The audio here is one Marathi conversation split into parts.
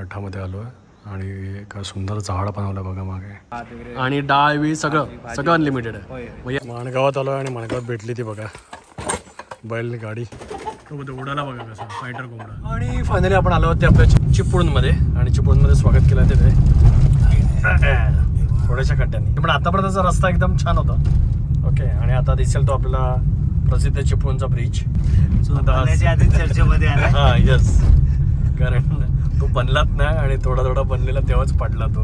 मठामध्ये आलो आहे. आणि एक सुंदर झाड बनवलं बघा मागे. आणि डाळ बी सगळं सगळं अनलिमिटेड आहे. म्हणजे माणगावात आलो आणि माणगावात भेटली ती बघा. बैल गाडी उडाला बघा कसं फायटर कोंबडा. आणि फायनली आपण आलो ते आपल्या चि- चिपळूणमध्ये. आणि चिपळूणमध्ये स्वागत केलं तिथे. थोड्याशा खड्ड्यांनी. पण आतापर्यंतचा रस्ता एकदम छान होता. ओके आणि आता दिसेल तो आपल्याला प्रसिद्ध चिपळूणचा ब्रिज आधी चर्चेमध्ये हा यस कारण तो बनलाच नाही आणि थोडा थोडा बनलेला तेव्हाच पडला तो.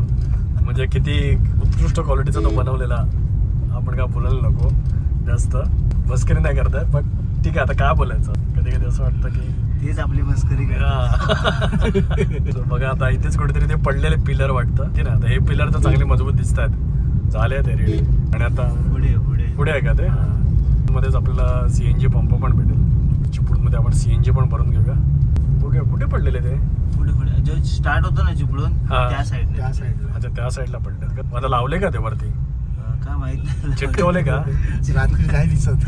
म्हणजे किती उत्कृष्ट क्वालिटीचा तो बनवलेला. आपण काय बोलायला नको. जास्त. मस्करी नाही करताय पण ठीक आहे आता काय बोलायचं? कधी कधी असं वाटतं की तीच आपली मस्करी बघा आता इथेच कुठेतरी ते पडलेले पिलर वाटतं. ते ना आता हे पिलर तर चांगले मजबूत दिसत आहेत झाले ते रेडी आणि आता पुढे पुढे. पुढे आहे का ते? मध्येच आपल्याला सीएनजी पंप पण भेटेल. चिपळूणमध्ये आपण सीएनजी पण भरून घेऊया. ओके कुठे पडलेले ते? पुढे पुढे. जो स्टार्ट होतो ना चिपळून हा. त्या साईड त्या साईड अच्छा त्या साईडला पडलेत का आता लावले का ते वरती? काय माहीत नाही. चिटकवले का? रात्री नाही दिसत.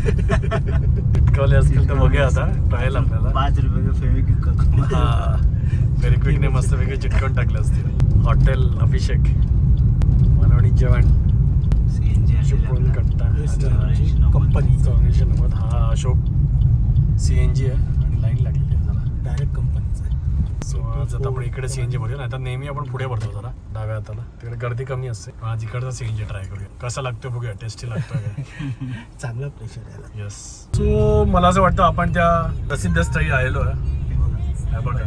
चिटकवले असतील तर बघूया आता. ट्रायल आपल्याला. पाच रुपये फेविक हा. फेरिक्विकने मस्त वेगळे चिटकवून टाकले असतील. हॉटेल अभिषेक. मालवणी जेवण. चिपळूण कट्टा. कंपनी हा अशोक. सी एन जी आहे. आणि लाईन लागलेली आहे जरा. डायरेक्ट कंपनीचा सो आज आता आपण इकडे सीएनजी भरूया तर नेहमी आपण पुढे भरतो जरा डाव्या हाताला. तिकडे गर्दी कमी असते. आज इकडचा सीएनजी ट्राय करूया. कसा लागतो बघूया टेस्टी लागतोय काय चांगला प्रेशर येस सो मला असं वाटतं आपण त्या प्रसिद्ध स्थळी आलेलो आहे हे बघा.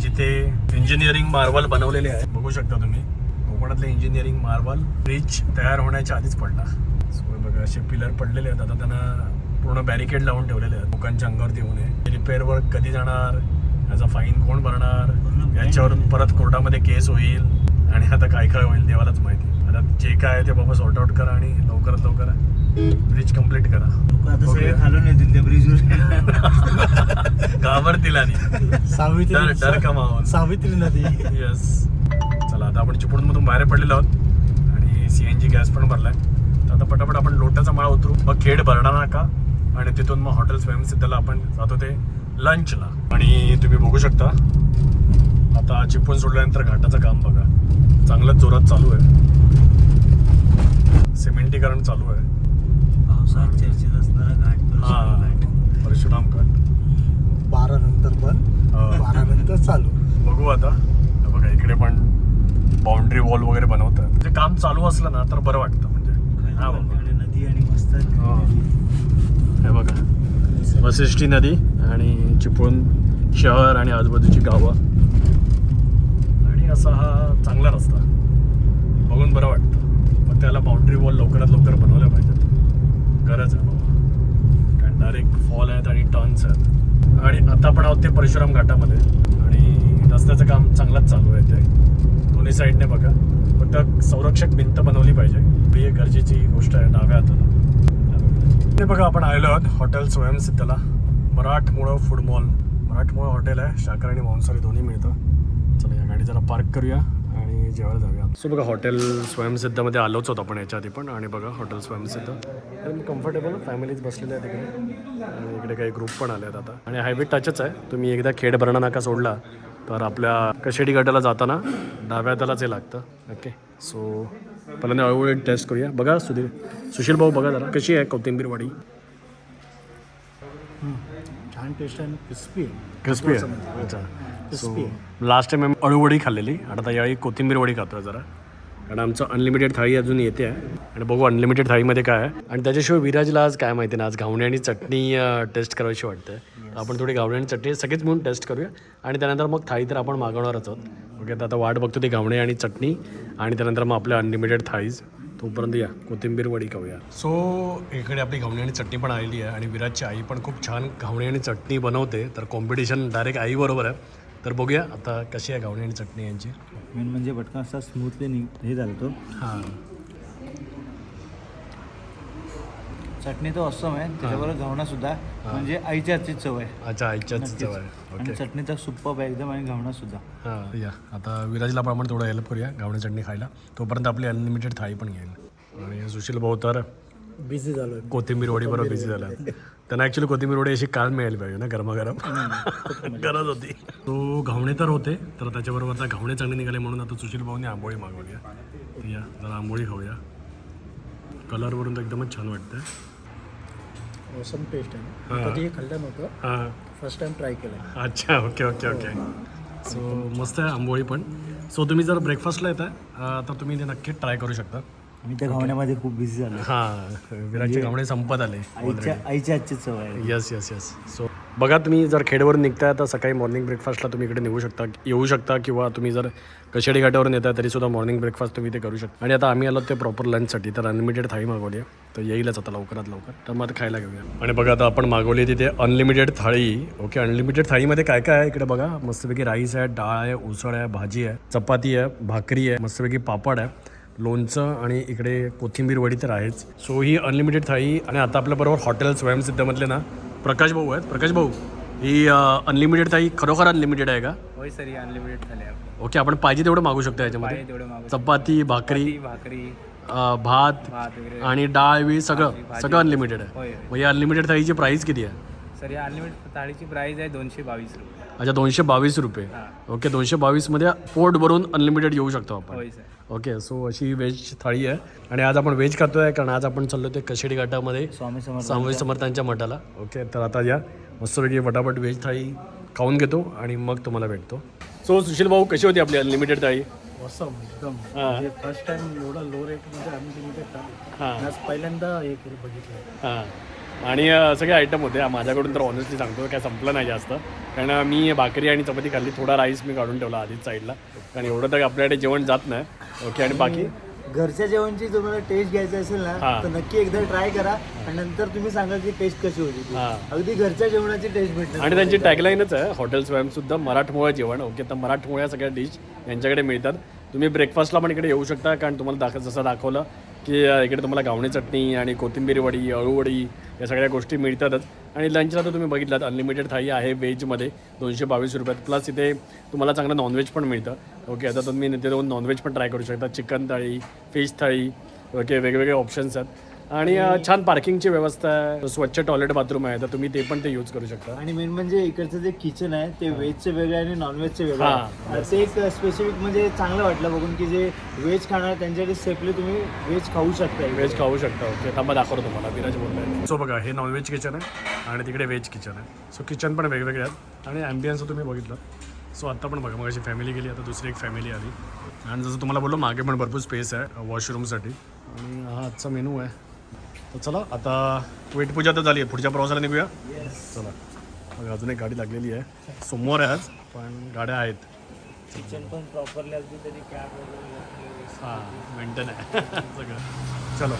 जिथे इंजिनिअरिंग मार्बल बनवलेले आहे बघू शकता तुम्ही. कोकणातले इंजिनिअरिंग मार्बल ब्रिज तयार होण्याच्या आधीच पडला सो बघा असे पिलर पडलेले आहेत. आता त्यांना पूर्ण बॅरिकेड लावून ठेवलेले आहेत. लोकांच्या अंगावर येऊ नये रिपेअर वर्क कधी जाणार? याचा फाईन कोण भरणार? याच्यावरून परत कोर्टामध्ये केस होईल आणि आता काय काय होईल देवालाच माहिती. आता जे काय आहे ते बाबा सॉर्ट आउट करा आणि लवकरात लवकर ब्रिज कंप्लीट करा. खालून येतील त्या ब्रिजवर घाबरतील आणि. डर डर का सावित्री नदी. येस चला आता आपण चिपळूणमधून बाहेर पडलेलो आहोत आणि सी एन जी गॅस पण भरलाय. तर आता पटापट आपण लोटाचा माळा उतरू. मग खेड भरणार नाका आणि तिथून मग हॉटेल स्वयंसिद्धला आपण जातो ते लंचला आणि तुम्ही बघू शकता. आता चिपळूण सोडल्यानंतर घाटाचं काम बघा. चांगलंच जोरात चालू आहे. सिमेंटीकरण चालू आहे. चर्चेत असणारा घाट हा. परशुराम घाट. परशुराम घाट. बारा नंतर हा. बारा नंतर चालू. बघू आता. बघा इकडे पण बाउंड्री वॉल वगैरे बनवतात. म्हणजे काम चालू असलं ना तर बरं वाटतं म्हणजे. हा नदी आणि मस्त हा. हे बघा. वसिष्ठी नदी आणि चिपळूण शहर आणि आजूबाजूची गावं. आणि असा हा चांगला रस्ता. बघून बरं वाटतं. पण त्याला बाउंड्री वॉल लवकरात लवकर बनवल्या पाहिजेत. गरज आहे बाबा. कारण डायरेक्ट फॉल आहेत आणि टर्न्स आहेत. आणि आता पण आहोत ते परशुराम घाटामध्ये. आणि रस्त्याचं काम चांगलंच चालू आहे ते. दोन्ही साईडने बघा. फक्त संरक्षक भिंत बनवली पाहिजे. ही गरजेची गोष्ट आहे डाव्या हाताला ते बघा आपण आलेलो आहोत हॉटेल स्वयंसिद्धला. मराठमोळं फूड मॉल. मराठमोळं हॉटेल आहे. शाकाहारी आणि मांसाहारी दोन्ही मिळतं. चला या गाडी जरा पार्क करूया आणि जेवायला जाऊया सो बघा हॉटेल स्वयंसिद्धमध्ये आलोच होतो आपण याच्या आधी पण. आणि बघा हॉटेल स्वयंसिद्ध. एकदम कम्फर्टेबल फॅमिलीज बसलेले आहेत तिकडे आणि इकडे काही ग्रुप पण आले आहेत आता. आणि हायवे टचच आहे. तुम्ही एकदा खेड भरणा नाका सोडला तर आपल्या कशेडी गटाला जाताना डाव्या त्यालाच हे लागतं. ओके सो पहिल्यांदा हळूहळू टेस्ट करूया बघा सुधीर। सुशील भाऊ बघा जरा कशी आहे कोथिंबीर वाडी? छान टेस्ट आहे क्रिस्पी आहे. क्रिस्पी आहे? अच्छा. सो. लास्ट टाइम आम्ही अळूवडी खाल्लेली. आता यावेळी कोथिंबीर वडी खातोय जरा. कारण आमचं अनलिमिटेड थाळी अजून येते आहे. आणि बघू अनलिमिटेड थाळीमध्ये काय आहे. आणि त्याच्याशिवाय विराजला आज काय माहिती ना आज घावणे आणि चटणी टेस्ट करायची वाटतं आपण थोडी घावणे आणि चटणी सगळेच म्हणून टेस्ट करूया. आणि त्यानंतर मग थाळी तर आपण मागवणारच आहोत. ओके तर आता वाट बघतो ती घावणे आणि चटणी. आणि त्यानंतर मग आपल्या अनलिमिटेड थाळीज. तोपर्यंत या कोथिंबीर वडी खाऊया. सो इकडे आपली घावणी आणि चटणी पण आलेली आहे. आणि विराजची आई पण खूप छान घावणी आणि चटणी बनवते. तर कॉम्पिटिशन डायरेक्ट आईबरोबर आहे. तर बघूया आता कशी आहे घावणी आणि चटणी यांची. मेन म्हणजे पटकन असा स्मूथली हे झालं तो. हां. चटणी तो असम आहे. त्याच्याबरोबर घावणा सुद्धा म्हणजे आईच्या हातची चव आहे. अच्छा आईच्याच नक्कीच. जवळ आहे. आणि ओके चटणीचा सुप्पा एकदम आणि घावणा सुद्धा हां या. आता विराजला पण आपण थोडं हेल्प करूया घावणी चटणी खायला. तोपर्यंत आपली अनलिमिटेड थाळी पण घेईल. आणि सुशील भाऊ तर बिझी झालोय कोथिंबीर वडी बरोबर बिझी झाला त्यांना ॲक्च्युली कोथिंबीर वडी अशी काल मिळायला पाहिजे ना गरमागरम. गरज होती. तो घावणे तर होते तर त्याच्याबरोबर आता घावणे चांगले निघाले म्हणून आता सुशील भाऊने आंबोळी मागवली आहे. या जरा आंबोळी खाऊया. कलरवरून तर एकदमच छान वाटतं ऑसम टेस्ट. आहे कधी हे. खाल्लं नव्हतं. हां. फर्स्ट टाइम ट्राय केलं अच्छा ओके ओके ओके सो मस्त आहे आंबोळी पण. सो तुम्ही जर ब्रेकफास्टला येत आहे तर तुम्ही ते नक्की ट्राय करू शकता. मी त्या घावण्यामध्ये खूप बिझी झालो. हां विराटचे घावणे संपत आले आईच्या आईच्या हातची चव आहे. येस येस येस सो बघा तुम्ही जर खेडवरून निघताय तर सकाळी मॉर्निंग ब्रेकफास्टला तुम्ही इकडे निघू शकता येऊ शकता किंवा तुम्ही जर कशेडी घाटावरून येताय तरी सुद्धा मॉर्निंग ब्रेकफास्ट तुम्ही ते करू शकता. आणि आता आम्ही आलो ते प्रॉपर लंचसाठी तर अनलिमिटेड थाळी मागवली आहे. तर येईलच आता लवकरात लवकर. तर मग आता खायला घेऊया. आणि बघा आता आपण मागवली तिथे अनलिमिटेड थाळी. ओके अनलिमिटेड थाळीमध्ये काय काय आहे इकडे बघा? मस्तपैकी राईस आहे डाळ आहे उसळ आहे भाजी आहे चपाती आहे भाकरी आहे मस्तपैकी पापड आहे. लोणचं आणि इकडे कोथिंबीर वडी तर आहेच. सो ही अनलिमिटेड थाळी आणि आता आपल्याबरोबर हॉटेल स्वयंसिद्धमधले ना प्रकाश भाऊ आहेत. प्रकाश भाऊ ही अनलिमिटेड थाळी खरोखर अनलिमिटेड आहे का? होय सर ही अनलिमिटेड आपण ओके आपण पाहिजे तेवढं मागू शकतो याच्यामध्ये. तेवढे चपाती भाकरी भाकरी. भात आणि डाळ वी सगळं सगळं अनलिमिटेड आहे. मग या अनलिमिटेड थाळीची प्राईस किती आहे? सर या अनलिमिटेड थाळीची प्राइस आहे दोनशे बावीस रुपये. अच्छा दोनशे बावीस रुपये. ओके दोनशे बावीसमध्ये पोट भरून अनलिमिटेड येऊ शकतो आपण. ओके सो अशी व्हेज थाळी आहे. आणि आज आपण व्हेज खातोय कारण आज आपण चाललो ते कशेडी घाटामध्ये स्वामी समर्थ स्वामी समर्थांच्या मठाला. ओके तर आता या. मस्तपैकी फटाफट व्हेज थाळी खाऊन घेतो आणि मग तुम्हाला भेटतो. सो सुशील भाऊ कशी होती आपली अनलिमिटेड थाळी? एकदम. म्हणजे फर्स्ट टाइम एवढा लो रेटमध्ये आम्ही लिमिटेड खाल्लं हां. आज पहिल्यांदा हे केलं बघितलं. हां. आणि सगळे आयटम होते. माझ्याकडून तर ऑनेस्टली सांगतो काय संपलं नाही जास्त. कारण मी भाकरी आणि चपाती खाल्ली थोडा राईस मी काढून ठेवला आधीच साईडला कारण एवढं तर आपल्याकडे जेवण जात नाही. ओके आणि बाकी? घरच्या जेवणची तुम्हाला टेस्ट घ्यायची असेल. ना तर नक्की एकदा ट्राय करा. आणि नंतर तुम्ही सांगा की टेस्ट कशी होती अगदी घरच्या जेवणाची टेस्ट भेटते आणि त्यांची टॅगलाईनच आहे हॉटेल स्वयंसुद्धा मराठमोळं जेवण. ओके तर मराठमोळ्या सगळ्या डिश यांच्याकडे मिळतात. तुम्ही ब्रेकफास्टला पण इकडे येऊ शकता कारण तुम्हाला दाख जसं दाखवलं की इकडे तुम्हाला गावणी चटणी आणि कोथिंबीर वडी अळूवडी या सगळ्या गोष्टी मिळतातच. आणि लंचला तर तुम्ही बघितलात अनलिमिटेड थाळी आहे व्हेजमध्ये दोनशे बावीस रुपयात. प्लस इथे तुम्हाला चांगलं नॉनव्हेज पण मिळतं. ओके आता तुम्ही इथे दोन नॉनव्हेज पण ट्राय करू शकता. चिकन थाळी फिश थाळी ओके वेगवेगळे ऑप्शन्स आहेत. आणि छान पार्किंगची व्यवस्था आहे. स्वच्छ टॉयलेट बाथरूम आहे तर तुम्ही ते पण ते यूज करू शकता. आणि मेन म्हणजे इकडचं जे किचन आहे ते व्हेजचे वेगळे आणि नॉनव्हेजचे वेगळे हा. आहे. ते एक स्पेसिफिक म्हणजे चांगलं वाटलं बघून की जे व्हेज खाणार त्यांच्याकडे सेफली तुम्ही व्हेज खाऊ शकता इकडे. व्हेज खाऊ शकता ओके. थांबा दाखवतो तुम्हाला. विराज बोलतोय. सो बघा हे नॉनव्हेज किचन आहे आणि तिकडे व्हेज किचन आहे. सो किचन पण वेगवेगळे आहेत. आणि ॲम्बियन्स तुम्ही बघितलं. सो आत्ता पण बघा मग अशी फॅमिली गेली आता दुसरी एक फॅमिली आली. आणि जसं तुम्हाला बोललो मागे पण भरपूर स्पेस आहे वॉशरूमसाठी आणि हा आजचा मेनू आहे. तर चला आता वेटपूजा तर झाली आहे. पुढच्या प्रवासाला निघूया. चला. बघा अजून एक गाडी लागलेली आहे. सोमवार आहे आज पण गाड्या आहेत. किचन पण प्रॉपरली अगदी तरी कॅब वगैरे हां मेंटेन आहे. सगळं. चलो.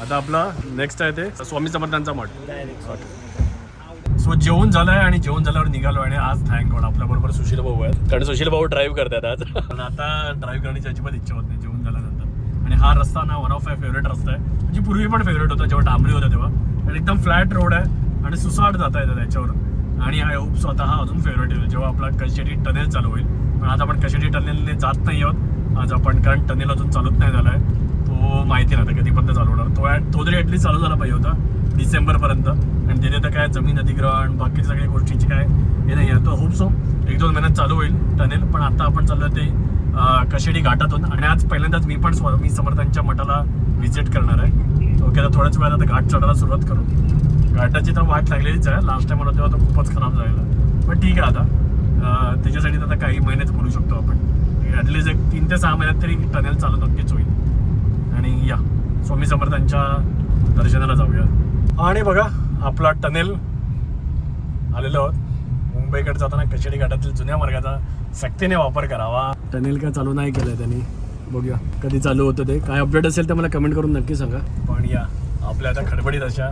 आता आपला नेक्स्ट आहे ते स्वामी समर्थांचा मठ. सो जेवण झालंय आणि जेवण झाल्यावर निघालो आणि आज थँक गॉड आपल्या बरोबर सुशील भाऊ आहेत. कारण सुशील भाऊ ड्राईव्ह करतात आज. पण आता ड्राईव्ह करण्याची अजिबात इच्छा होत नाही. आणि हा रस्ता ना वन ऑफ माय फेवरेट रस्ता आहे. म्हणजे पूर्वी पण फेवरेट होता जेव्हा डांबरी होता तेव्हा. आणि एकदम फ्लॅट रोड आहे आणि सुसाट जाता येतं त्याच्यावर. आणि आय होप स्वतः हा अजून फेवरेट येईल जेव्हा आपला कशेटी टनेल चालू होईल. पण आज आपण कशेटी टनेलने जात नाही आहोत. आज आपण कारण टनेल अजून चालूच नाही झाला आहे तो माहिती नाही आता कधीपर्यंत चालू होणार. तो तो तरी ॲटलीस्ट चालू झाला पाहिजे होता डिसेंबरपर्यंत. आणि तिथे तर काय जमीन अधिग्रहण बाकी सगळ्या गोष्टीची काय हे नाही आहे. तो होप सो एक दोन महिन्यात चालू होईल टनेल पण आता आपण चाललो ते कशेडी घाटातून. आणि आज पहिल्यांदाच मी पण स्वामी समर्थांच्या मठाला व्हिजिट करणार आहे. ओके. आता थोड्याच वेळात आता घाट चढायला सुरुवात करू. घाटाची तर वाट लागलेलीच आहे. लास्ट टाइम होता तेव्हा तो खूपच खराब झालेला पण ठीक आहे आता. त्याच्यासाठी तर आता काही महिनेच बोलू शकतो आपण. ॲटलीस्ट एक तीन ते सहा महिन्यात तरी टनेल चालू नक्कीच होईल. आणि या स्वामी समर्थांच्या दर्शनाला जाऊया. आणि बघा आपला टनेल आलेलो आहोत. मुंबईकडे जाताना कशेडी घाटातील जुन्या मार्गाचा सक्तीने वापर करावा. टनेल काय चालू नाही केलंय त्यांनी. बघूया कधी चालू होतं ते. काय अपडेट असेल तर मला कमेंट करून नक्की सांगा. पण या आपल्या आता खडबडीत अशा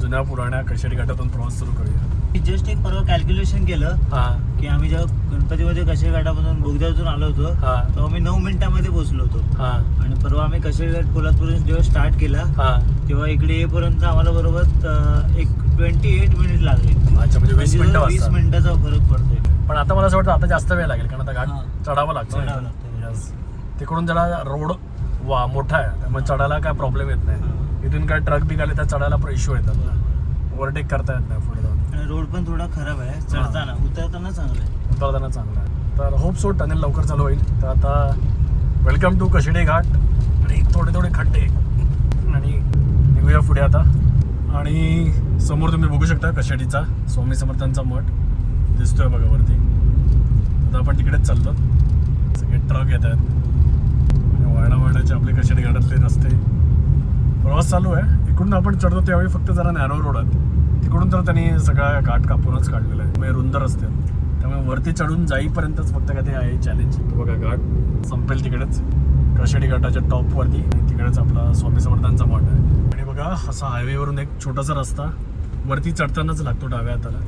जुन्या पुराण्या कशेडी घाटातून प्रवास सुरू करूया. जस्ट एक परवा कॅल्क्युलेशन केलं हां. की आम्ही जेव्हा गणपतीमध्ये कशे घाटापासून बोगद्यातून आलो होतो हां. तेव्हा आम्ही नऊ मिनिटामध्ये पोहोचलो होतो. हां. आणि परवा आम्ही कशेघाट पोलादपूरून जेव्हा स्टार्ट केला हां. तेव्हा इकडे येईपर्यंत आम्हाला बरोबर अं, एक ट्वेंटी एट मिनिट लागले. अच्छा म्हणजे वीस म्हणजे मिनिटं वीस वाजतात. मिनिटाचा फरक पडतोय. पण आता मला असं वाटतं आता जास्त वेळ लागेल कारण आता हां. घाट चढावं लागतं. चढावं ना. लागतं. Yes. तिकडून जरा रोड वा मोठा आहे. त्यामुळे चढायला काय प्रॉब्लेम येत नाही. इथून काय ट्रक बी आले तर चढायला पण इश्यू येतात ओव्हरटेक करता येत नाही पुढे. आणि रोड पण थोडा खराब आहे. चढताना उतरताना चांगलं आहे. उतरताना चांगला आहे. तर होप सो टनेल लवकर चालू होईल. तर आता वेलकम टू कशिडे घाट. आणि थोडे थोडे खड्डे. आणि निघूया पुढे आता. आणि समोर तुम्ही बघू शकता कशाडीचा स्वामी समर्थांचा मठ. दिसतोय बघा वरती. आता आपण तिकडेच चाललो. सगळे ट्रक येत आहेत. आणि वायडा वायडाचे आपले कशाडी घाटातले रस्ते. प्रवास चालू आहे. इकडून आपण चढतो त्यावेळी फक्त जरा नॅरो रोड आहेत तिकडून तर त्यांनी सगळा घाट कापूनच काढलेला आहे. म्हणजे रुंद रस्ते आहेत. त्यामुळे वरती चढून जाईपर्यंतच फक्त काय ते आहे चॅलेंज बघा घाट. संपेल तिकडेच. कशाडी घाटाच्या टॉपवरती आणि तिकडेच आपला स्वामी समर्थांचा मठ आहे. आणि बघा असा हायवेवरून एक छोटासा रस्ता. वरती चढतानाच लागतो डाव्या हाताला.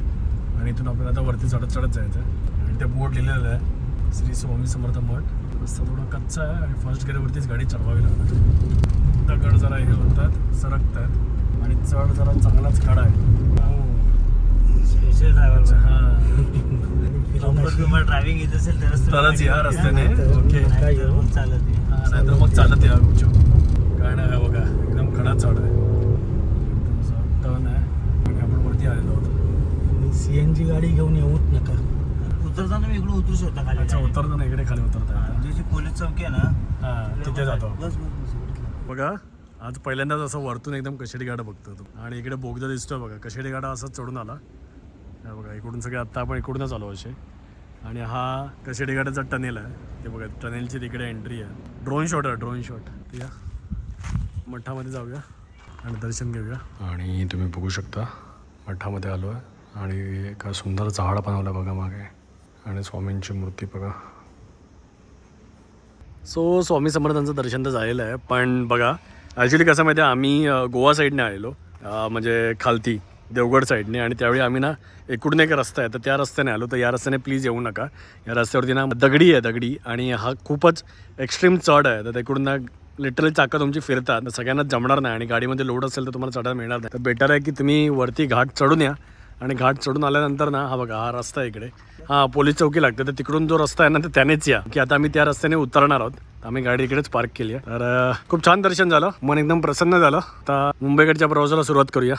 आणि इथून आपल्याला आता वरती चढत चढत जायचं आहे आणि ते बोर्ड लिहिलेलं आहे. श्री स्वामी समर्थ मठ. रस्ता थोडा कच्चा आहे. आणि फर्स्ट गेअरवरतीच गाडी चढवावी लागणार दगड जरा हे होतात सरकत आहेत आणि चढ जरा चांगलाच खडा आहे. स्पेशल ड्रायव्हर फिरवण्याची- ड्रायव्हिंग येत असेल तरच या रस्त्याने. ओके. चालत नाही. हा, नाहीतर मग चालत या गुपचूप काय नाही आहे बघा एकदम खडा चढ आहे. टर्न आहे. आणि आपण वरती आलेलो आहोत. सीएनजी गाडी घेऊन येऊच नका. उतरताना मी इकडे उतरू शकता खाली. अच्छा उतरताना इकडे खाली उतरता हा, म्हणजे जी पोलीस चौकी आहे ना. हा तिथे जातो. बघा. आज पहिल्यांदाच असं वरतून एकदम कशेडी गाडा बघतो तो. आणि इकडे बोगदा दिसतोय बघा. कशेडी गाडा असंच चढून आला. बघा इकडून सगळे आत्ता आपण इकडूनच आलो असे. आणि हा कशेडी गाडाचा टनेल आहे. ते बघा टनेलची तिकडे एंट्री आहे. ड्रोन शॉट आहे ड्रोन शॉट या मठामध्ये जाऊया आणि दर्शन घेऊया. आणि तुम्ही बघू शकता मठामध्ये आलो आहे. आणि एका सुंदर झाड बनवलं बघा मागे. आणि स्वामींची मूर्ती बघा. सो स्वामी समर्थांचं दर्शन तर झालेलं आहे. पण बघा ॲक्च्युली कसं माहिती आहे आम्ही गोवा साईडने आलेलो. म्हणजे खालती देवगड साईडने. आणि त्यावेळी आम्ही ना एकूण एक रस्ता आहे. तर त्या रस्त्याने आलो. तर या रस्त्याने प्लीज येऊ नका. या रस्त्यावरती ना दगडी आहे दगडी. आणि हा खूपच एक्स्ट्रीम चढ आहे. तर तिकडून ना लिटरली चाकं तुमची फिरतात. सगळ्यांना जमणार नाही. आणि गाडीमध्ये लोड असेल तर तुम्हाला चढायला मिळणार नाही. तर बेटर आहे की तुम्ही वरती घाट चढून या. आणि घाट चढून आल्यानंतर ना हा बघा हा रस्ता आहे इकडे. हा पोलीस चौकी लागते तर तिकडून जो रस्ता आहे ना तर त्यानेच या. की आता आम्ही त्या रस्त्याने उतरणार आहोत. आम्ही गाडी इकडेच पार्क केली आहे. तर खूप छान दर्शन झालं. मन एकदम प्रसन्न झालं. तर मुंबईकडच्या प्रवासाला सुरुवात करूया.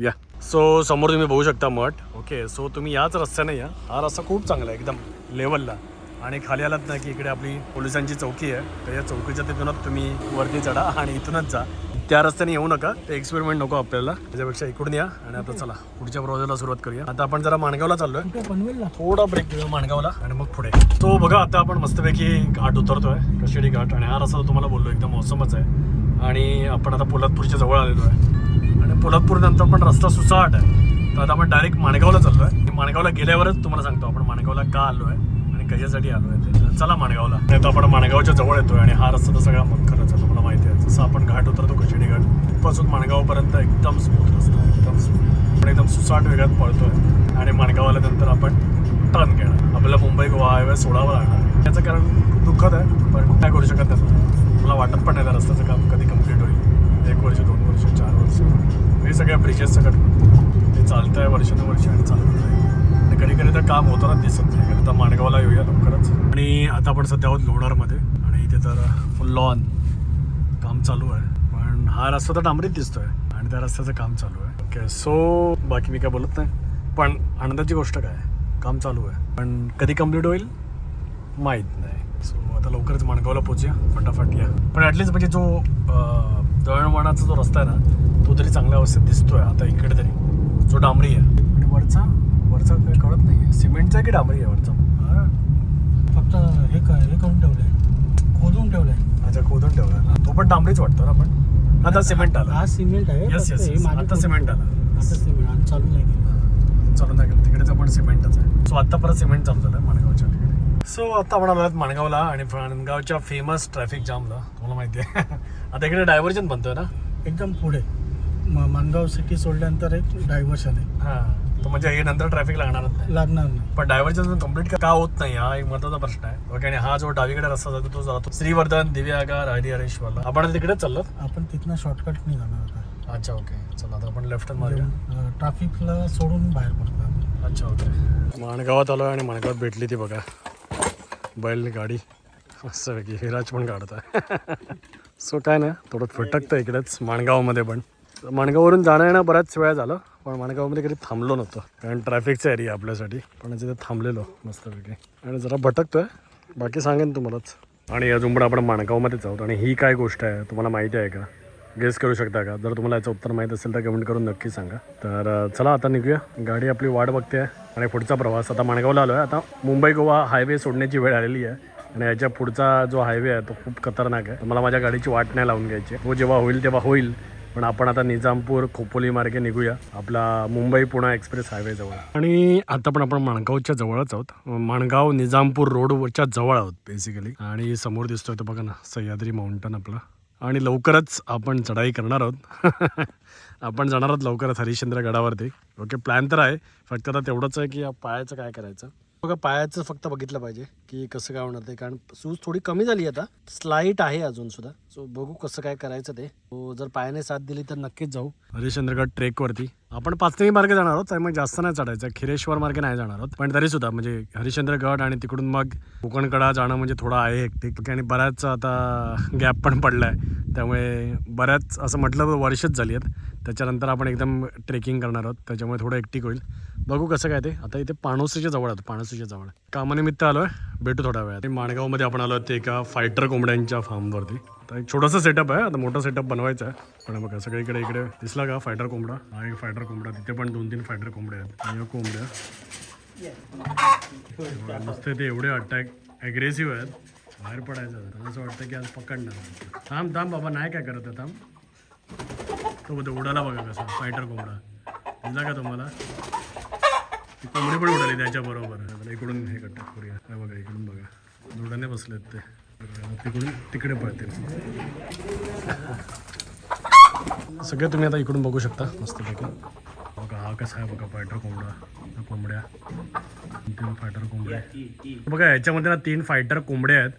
या. सो समोर तुम्ही बघू शकता मठ. ओके सो तुम्ही याच रस्त्याने या. हा रस्ता खूप चांगला आहे एकदम लेवलला आणि खाली आलात ना की इकडे आपली पोलिसांची चौकी आहे. तर या चौकीच्या तिथूनच तुम्ही वरती चढा आणि इथूनच जा. त्या रस्त्याने येऊ नका. ते एक्सपेरिमेंट नको आपल्याला. त्याच्यापेक्षा इकडून या आणि आता चला पुढच्या प्रवासाला सुरुवात करूया. आता आपण जरा माणगावला चाललोय. थोडा ब्रेक घेऊया माणगावला आणि मग पुढे. तो बघा आता आपण मस्तपैकी घाट उतरतोय कशेडी घाट. आणि हा रस्ता तुम्हाला बोललो एकदम मौसमच आहे. आणि आपण आता पोलादपूरच्या जवळ आलेलो आहे. आणि पोलादपूर नंतर पण रस्ता सुसाट आहे. तर आता आपण डायरेक्ट माणगावला चाललोय. आणि माणगावला गेल्यावरच तुम्हाला सांगतो आपण माणगावला का आलो आहे आणि कशासाठी आलो आहे ते चला माणगावला. नाही तर आपण माणगावच्या जवळ येतोय आणि हा रस्ता तर सगळा मखरच आहे. तुम्हाला माहिती आहे जसं आपण घाट उतरतो कशिडी घाट तिथपासून माणगावपर्यंत एकदम स्मूथ रस्ता आहे एकदम स्मूथ पण एकदम सुसाट वेगात पळतोय. आणि माणगावाला नंतर आपण टर्न घेणार. आपल्याला मुंबई गोवा हायवे सोडावं लागणार. याचं कारण खूप दुःखद आहे पण काय करू शकत नाही मला वाटत पण नाही त्या रस्त्याचं काम कधी कंप्लीट होईल. एक वर्ष दोन वर्ष चार वर्ष. हे सगळ्या ब्रिजेस सकट ते चालतं आहे वर्षानुवर्ष आणि चालत आहे आणि कधी कधी तर काम होताना दिसत नाही. आता माणगावला येऊया लवकरच. आणि आता आपण सध्या आहोत लोणारमध्ये आणि इथे तर फुल लॉन काम चालू आहे. पण हा रस्ता तर डांबरीत दिसतोय आणि त्या रस्त्याचं काम चालू आहे. ओके सो बाकी मी काय बोलत नाही. पण आनंदाची गोष्ट काय? काम चालू आहे. पण कधी कंप्लीट होईल? माहीत नाही. सो आता लवकरच माणगावला पोहोचूया. फटाफट या. पण ॲटलिस्ट म्हणजे जो दळणवळणाचा जो रस्ता आहे ना तो तरी चांगल्या अवस्थेत दिसतोय. आता इकडे तरी. जो डांबरी आहे. आणि वरचा वरचा काही कळत नाही सिमेंटचा की डांबरी आहे वरचा हा. फक्त हे काय हे करून ठेवलंय खोदून ठेवलंय अच्छा खोदून ठेवला तो पण डांबरीच वाटतो ना पण आता सिमेंट आला. हा सिमेंट आहे. आता सिमेंट. आलं. आता सिमेंट आणि चालू नाही केलं. चालू नाही गेलं तिकडेच पण सिमेंटच आहे. सो आता परत सिमेंट चालू झालं माणगावच्या तिकडे. सो आता आपण आलो माणगावला आणि माणगावच्या फेमस ट्रॅफिक जामला तुम्हाला माहिती आहे. आता इकडे डायव्हर्जन बनतोय ना? एकदम पुढे. म- माणगाव सिटी सोडल्यानंतर एक डायव्हर्शन आहे. हां. तर म्हणजे हे नंतर ट्रॅफिक लागणारच नाही. लागणार नाही. पण डायव्हर्जन कंप्लीट का होत नाही हा एक महत्त्वाचा प्रश्न आहे. ओके आणि हा जो डावीकडे रस्ता जातो तो जातो श्रीवर्धन दिव्यागार हरिहरेश्वरला आपण आता तिकडेच चाललो आपण तिथनं शॉर्टकट नाही जाणार आता. अच्छा ओके चला आता आपण लेफ्ट मारूया ट्रॅफिकला सोडून बाहेर पडतो. अच्छा ओके माणगावात आलो आणि माणगावात भेटली ती बघा. बैल गाडी. मस्तपैकी हिराज पण काढत आहे सो काय नाही थोडं फटकतं इकडेच माणगावमध्ये पण. माणगाववरून जाणं येणं बऱ्याच वेळा झालं. पण माणगावमध्ये कधी थांबलो नव्हतो. कारण ट्रॅफिकचा एरिया आपल्यासाठी. पण तिथे थांबलेलो मस्तपैकी. आणि जरा भटकतोय. बाकी सांगेन तुम्हालाच. आणि अजून पण आपण माणगावमध्येच आहोत. आणि ही काय गोष्ट आहे? तुम्हाला माहिती आहे का? गेस करू शकता का? जर तुम्हाला याचं उत्तर माहीत असेल तर कमेंट करून नक्की सांगा. तर चला आता निघूया. गाडी आपली वाट बघते आहे. आणि पुढचा प्रवास. आता माणगावला आलो आहे आता मुंबई गोवा हायवे सोडण्याची वेळ आलेली आहे. आणि याच्या पुढचा जो हायवे आहे तो खूप खतरनाक आहे. मला माझ्या गाडीची वाट नाही लावून घ्यायची. तो जेव्हा होईल तेव्हा होईल. पण आपण आता निजामपूर खोपोली मार्गे निघूया. आपला मुंबई पुणे एक्सप्रेस हायवे जवळ. आणि आता पण आपण माणगावच्या जवळच आहोत. माणगाव निजामपूर रोडवरच्या जवळ आहोत बेसिकली आणि समोर दिसतोय तो बघा ना सह्याद्री माउंटन आपला. आणि लवकरच आपण चढाई करणार आहोत. आपण जाणार आहोत लवकरच हरिश्चंद्र गडावरती. ओके प्लॅन तर आहे. फक्त आता तेवढंच आहे की या पायाचं काय करायचं. बघा पायाचं फक्त बघितलं पाहिजे की कसं काय होणार ते कारण सूज थोडी कमी झाली आता. स्लाईट आहे अजून सुद्धा. सो बघू कसं काय करायचं ते. जर पायाने साथ दिली तर नक्कीच जाऊ. हरिश्चंद्रगड ट्रेकवरती. आपण पाचनगी मार्गे जाणार आहोत त्यामुळे जास्त नाही चढायचं. खिरेश्वर मार्गे नाही जाणार आहोत. पण तरी सुद्धा म्हणजे हरिश्चंद्रगड आणि तिकडून मग कोकणकडा जाणं म्हणजे थोडं आहे हेक्टिक आणि बऱ्याच आता गॅप पण पडला आहे त्यामुळे बऱ्याच असं म्हटलं तर वर्षच झाली आहेत. त्याच्यानंतर आपण एकदम ट्रेकिंग करणार आहोत. त्याच्यामुळे थोडं एकटिक होईल. बघू कसं काय ते. आता इथे पाणोसीच्या जवळ आहोत पाणोसीच्या जवळ. कामानिमित्त आलो आहे भेटू थोड्या वेळात. माणगावमध्ये आपण आलो ते एका फायटर कोंबड्यांच्या फार्मवरती आता एक छोटासा सेटअप आहे आता मोठा सेटअप बनवायचा आहे. पण बघा सगळीकडे इकडे दिसला का फायटर कोंबडा? हा एक फायटर कोंबडा. तिथे पण दोन तीन फायटर कोंबड्या आहेत. आणि या कोंबड्या मस्त ते एवढे अटॅक ॲग्रेसिव्ह आहेत. बाहेर पडायचं आता. असं वाटतं की आज पकडणार थांब थांब बाबा नाही काय करत आहे, थांब. तो उडाला बघा कसा फायटर कोंबडा. दिसला का तुम्हाला? कोंबडी पण उडाली त्याच्याबरोबर. इकडून हे कट्टा करूया काय बघा इकडून बघा. जोडाने बसलेत ते. तिकडून तिकडे पळतील. सगळे तुम्ही आता इकडून बघू शकता मस्तपैकी. बघा हा कसा आहे बघा फायटर कोंबडा. कोंबड्या. तीन फायटर कोंबड्या बघा याच्यामध्ये ना तीन फायटर कोंबड्या आहेत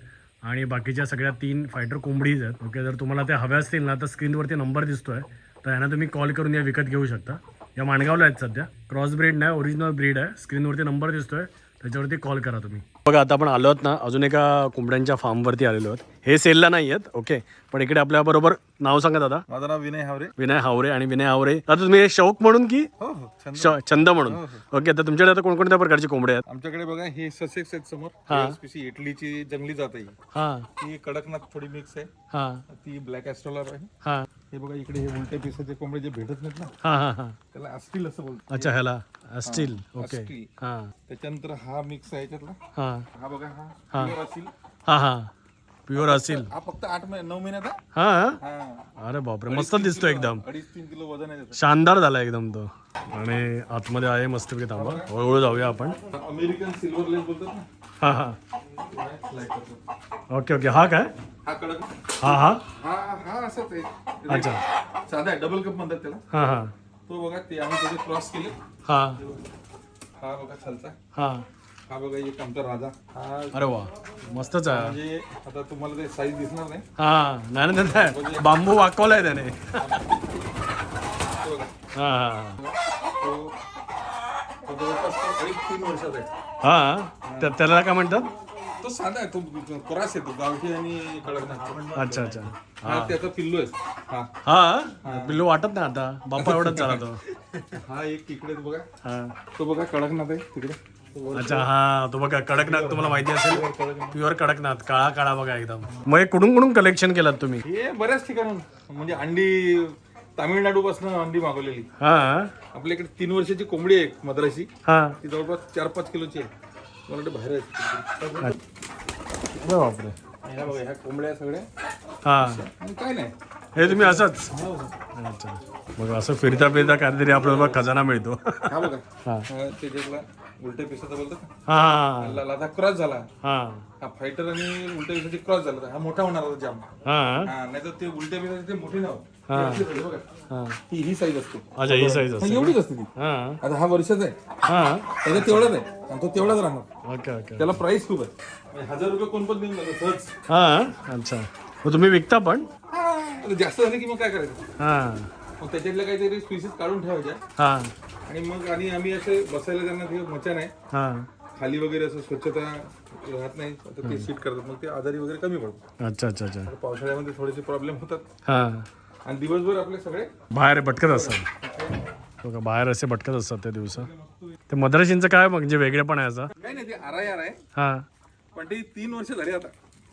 आणि बाकीच्या सगळ्या तीन फायटर कोंबडीज आहेत. ओके जर तुम्हाला त्या हव्या असतील ना तर स्क्रीनवरती नंबर दिसतोय. तर यांना तुम्ही कॉल करून या विकत घेऊ शकता. या माणगावला आहेत सध्या. क्रॉस ब्रीड नाही ओरिजिनल ब्रीड आहे. स्क्रीनवरती नंबर दिसतोय. त्याच्यावरती कॉल करा तुम्ही. बघा आता आपण आलो आहोत ना अजून एका कोंबड्यांच्या फार्मवरती आलेलो आहोत. हे सेलला नाही आहेत ओके पण इकडे आपल्याबरोबर नाव सांगा दादा. माझं नाव विनय हावरे. विनय हावरे आणि विनय हावरे. आता तुम्ही शौक म्हणून की हो हो छंद. श- छंद म्हणून? ओके तर तुमच्याकडे आता कोणकोणत्या प्रकारचे कोंबडे आहेत? आमच्याकडे बघा हे ससेक्स आहेत समोर. हा. इटलीची जंगली जात आहे. हां. ती कडकनाथ थोडी मिक्स आहे. हां. ती ब्लॅक ॲस्ट्रोलर आहे. हां. हे बघा इकडे हे उलटे पिसाचे कोंबडे जे भेटत नाहीत ना हाँ हाँ हाँ. त्याला अस्टील असं बोलतो अच्छा ह्याला स्टील ओके. अस्टील. हाँ. त्याच्यानंतर हा मिक्स आहे याच्यातला. हाँ. हा बघा हा. pure असील हाँ हाँ. प्युअर असेल हा फक्त आठ महिने नऊ महिन्यात आहे. हाँ हा? अरे बापरे मस्त दिसतो एकदम. अडीच तीन किलो वज़न आहे शानदार झाला एकदम तो. आणि आतमध्ये आहे मस्तपैकी थांबा हळूहळू जाऊया आपण. अमेरिकन सिल्वर लेस बोलतात ना. हाँ हाँ. Slide करतात. Okay okay. हा काय? हा कडक. हा हा? हा हा असंच आहे. अच्छा. साधा आहे डबल कप म्हणतात त्याला. हां हां. तो बघा ते आम्ही त्याचे क्रॉस केले. हां. हा बघा खालचा. हां. हा बघा एक आमचा राजा. हा. अरे वा मस्तच आहे. म्हणजे आता तुम्हाला ते साईज दिसणार नाही. हां नाही नाही, नाही बांबू वाकवलाय त्याने. तो बघा. हां हां. तो तो जवळपास तो अडीच तीन वर्षाचा आहे. हां. त्या- त्याला काय म्हणतात? तो साधा आहे तो क्रॉस आहे तो गावठी आणि कडकनाथ अच्छा अच्छा. हा त्याचा पिल्लू आहे. हा. हा? पिल्लू वाटत नाही आता. बापा एवढंच झाला तो. हा एक तिकडे बघा. हा. तो बघा कडकनाथ आहे तिकडे. तो अच्छा हा तो बघा कडकनाथ तुम्हाला माहिती असेल. प्युअर कडकनाथ. काळा काळा बघा एकदम. मग हे कुठून कुठून कलेक्शन केलात तुम्ही? हे बऱ्याच ठिकाणून. म्हणजे अंडी तामिळनाडू पासून अंडी मागवलेली. हा. आपल्याकडे तीन वर्षाची कोंबडी आहे मद्राशी हा. ती जवळपास चार पाच किलोची आहे. मला बाहेर बापरे. ह्या बघा ह्या कोंबड्या सगळ्या. हा. आणि काय नाही. हे तुम्ही असंच? अच्छा. मग असं फिरता फिरता काहीतरी आपल्याला खजाना मिळतो. हा बघा. ते उलट्या पिसाचा हा ला- लाथा क्रॉस झाला. हा. हा फायटर आणि उलट्या पिसाची क्रॉस झाला. हा मोठा होणार होता जाम हा. हा नाही तर ते उलट्या पिसाचे ते मोठे नाव. बघा. हा. साईज असते. अच्छा ही साईज हा, असते. एवढीच असते ती. हा. आता हा वर्षाचा आहे. हा. त्याचा तेवढाच आहे. आणि तो तेवढाच राहणार. ओके ओके त्याला प्राइस खूप आहे. म्हणजे हजार रुपये कोण पण देऊन जातो सहज. हा अच्छा. मग तुम्ही विकता पण? आता जास्त झाले की मग काय करायचं? हा. मग त्याच्यातल्या काहीतरी स्पीसीस काढून ठेवायच्या. हा. आणि मग आणि आम्ही असे बसायला त्यांना ते मचा नाही हा. खाली वगैरे असं स्वच्छता राहत नाही. आता ते सीट करतात. मग ते आजारी वगैरे कमी पडतात. अच्छा अच्छा अच्छा. आता पावसाळ्यामध्ये थोडेसे प्रॉब्लेम होतात. हां. आणि दिवसभर आपले सगळे बाहेर भटकत असतात बघा बाहेर असे भटकत असतात त्या दिवसा. ते मद्राशींचं काय म्हणजे वेगळेपण आहे याचा काही नाही ते आर आर आहे. हां. पण ती तीन वर्ष झाली आता.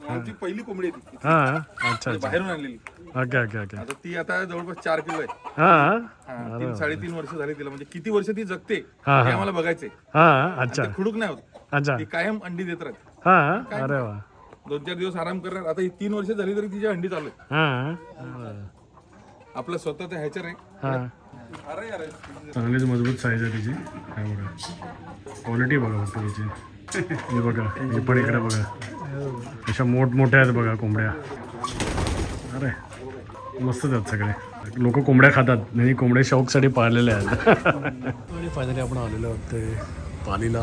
आमची पहिली कोंबडी आहे ती. हां अच्छा अच्छा. बाहेरून आणलेली. Okay okay okay. आता ती आता जवळपास चार किलो आहे. हां हा, तीन साडेतीन वर्ष झाली तिला. म्हणजे किती वर्ष ती जगते हा, हे आम्हाला बघायचंय. हां अच्छा. ते खुडूक नाही होत. अच्छा. ती कायम अंडी देत राहते. हां अरे वा. दोन चार दिवस आराम करणार. आता ही तीन वर्ष झाली तरी तिची अंडी चालू आहे हां आपलं स्वतःचं ह्याचर आहे. हां. चांगलीच मजबूत साईज आहे तिची. काय बघा. क्वालिटी बघा फक्त तिची. हे बघा हे पण इकडे बघा. अशा मोठमोठ्या आहेत बघा कोंबड्या. अरे मस्तच आहेत सगळे. लोक कोंबड्या खातात. नाही कोंबड्या शौकसाठी पाळलेले आहेत. फायनली आपण आलेलो आहोत ते पालीला.